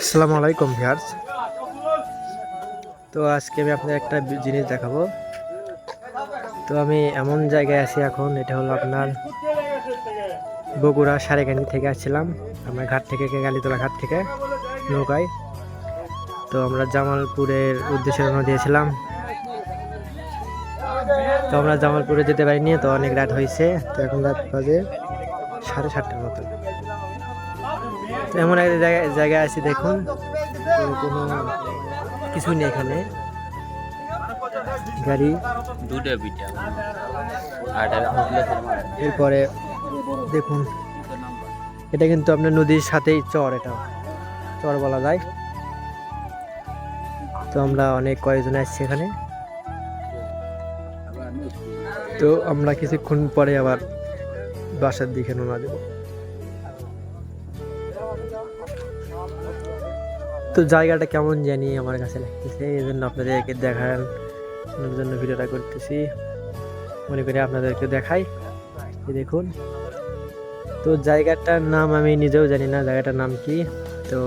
আসসালামু আলাইকুম ভিয়ার্স তো আজকে আমি আপনাদের একটা জিনিস দেখাবো। তো আমি এমন জায়গায় আছি এখন, এটা হলো আপনার বগুড়া সারেগানি থেকে আসছিলাম। আমরা ঘাট থেকে, গালিতলা ঘাট থেকে, নৌকায়। তো আমরা জামালপুরের উদ্দেশ্যে রওনা দিয়েছিলাম। তো আমরা জামালপুরে যেতে পারিনি, তো অনেক রাত হয়েছে। তো এখন রাত বাজে সাড়ে সাতটার মতো তো এমন একটা জায়গায় জায়গায় আছি দেখুন। কোনো কিছু নেই এখানে। গাড়ি। দুটো এরপরে দেখুন। এটা কিন্তু আপনার নদীর সাথেই চর এটা। চর বলা যায়। তো আমরা অনেক কয়েকজন আসছি এখানে। তো আমরা কিছুক্ষণ পরে আবার বাসার দিকে নোনা দেব। তো জায়গাটা কেমন জানি আমার কাছে লাগতেছে এই জন্য আপনাদেরকে দেখার জন্য ভিডিওটা করতেছি। মনে করি আপনাদেরকে দেখাই। দেখুন। তো জায়গাটার নাম আমি নিজেও জানি না, জায়গাটার নাম কি? তো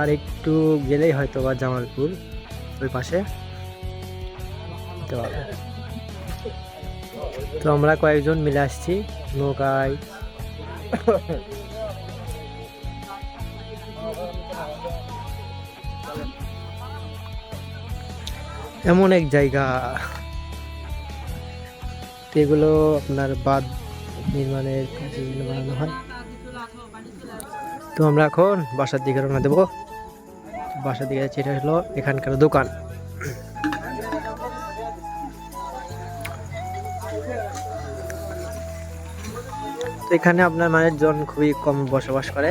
আর একটু গেলেই হয়তো বা জামালপুর, ওই পাশে। তো তো আমরা কয়েকজন মিলে আসছি, নৌকায়। এমন এক জায়গা। এগুলো আপনার বাঁধ নির্মাণের কাজে বানানো হয়। তো আমরা এখন বাসার দিকে রওনা দেবো। বাসার দিকে যাচ্ছি, এটা হলো এখানকার দোকান। তো এখানে আপনার মানুষজন খুবই কম বসবাস করে।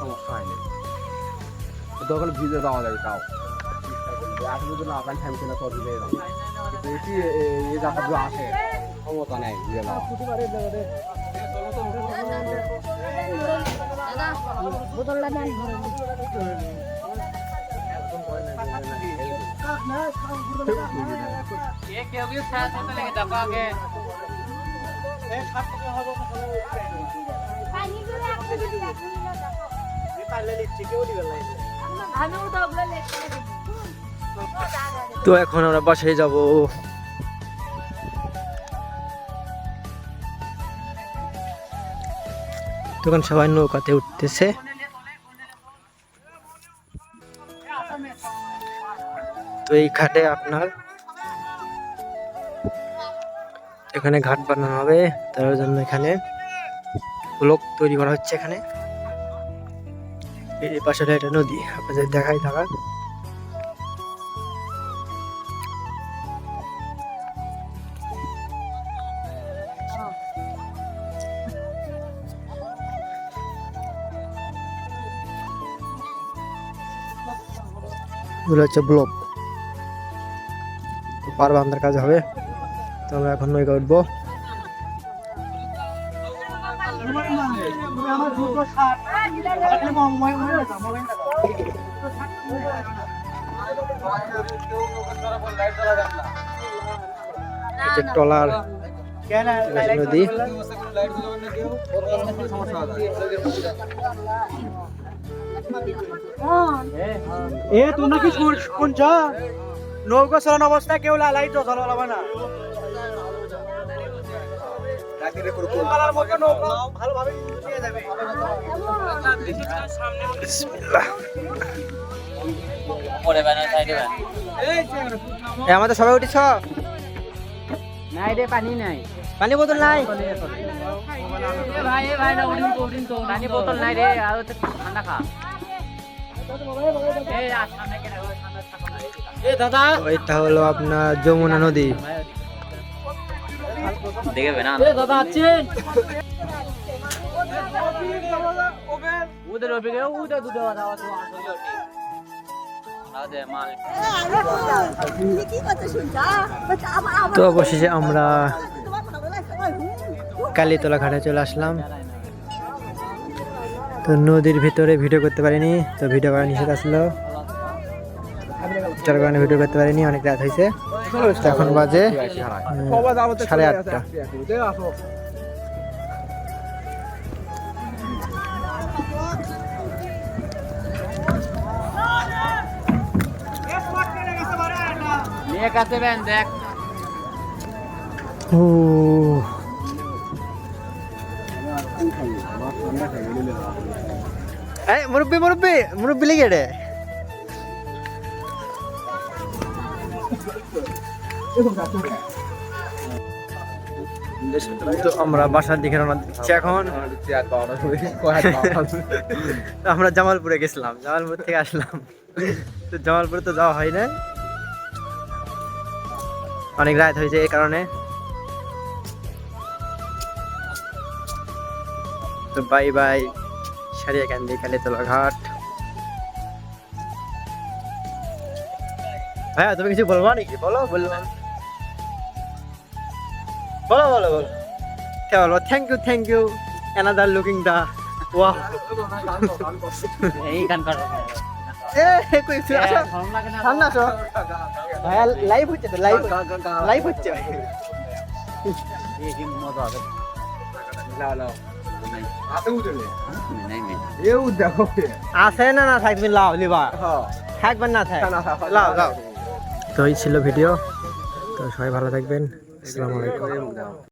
সমস্যা হয়নি তখন ভিজে যাওয়া যাবে তাও আসলে তো না আপনার টাইম ছিল তো ভিজে যাবে বেশি এই জায়গাগুলো আসে ক্ষমতা নেই তো এখন আমরা বাসায় যাব। তখন সবাই নৌকাতে উঠতেছে। তো এই ঘাটে আপনার এখানে ঘাট বানানো হবে, তার জন্য এখানে ব্লক তৈরি করা হচ্ছে এখানে। এই পাশে একটা নদী, আপনাদের দেখাই থাকা এগুলো হচ্ছে ব্লক পার বান্ধার কাজ হবে। তো আমরা এখন নৌকা উঠবো। ট্রলার। নদী। এ তোমরা নাকি শুনছ? নৌকা চালানো অবস্থায় কেউ লাইট চালাবো না। আমাদের সবাই উঠেছ? নাই রে পানি নাই। পানি বোতল নাই? তো তো পানি বোতল নাই রে আর তো ঠান্ডা খা। এটা হলো আপনার যমুনা নদী। দেখবে না। দাদা আছেন উদের ওদিকে উদের দুধ দাও দাও আসলে তো অবশেষে আমরা কালীতলা ঘাটে চলে আসলাম। তো নদীর ভিতরে ভিডিও করতে পারিনি, তো ভিডিও করা নিষেধ আসলো। যার কারণে ভিডিও করতে পারিনি, অনেক রাত হয়েছে। এখন বাজে সাড়ে আটটা। দেখ এই মুরব্বি মুরব্বি মুরব্বি লেগে রে। তো আমরা বাসার দিকে রওনা দিচ্ছি এখন। আমরা জামালপুরে গেছিলাম, জামালপুর থেকে আসলাম। তো জামালপুরে তো যাওয়া হয় না অনেক রাত হয়েছে এই কারণে। তো bye bye Sariakandi Kalitala Ghat হ্যাঁ তুমি কিছু বলবা নাকি বলো বলল বলো বলো বলো কে বলব thank you thank you another looking the wow এই গান করো ভাইয়া লাইভ হচ্ছে তো লাইভ লাইভ হচ্ছে মজা হবে আছে না না থাকবে লিবা থাকবেন না থাক লাও তো এই ছিল ভিডিও। তো সবাই ভালো থাকবেন। আসসালামু আলাইকুম।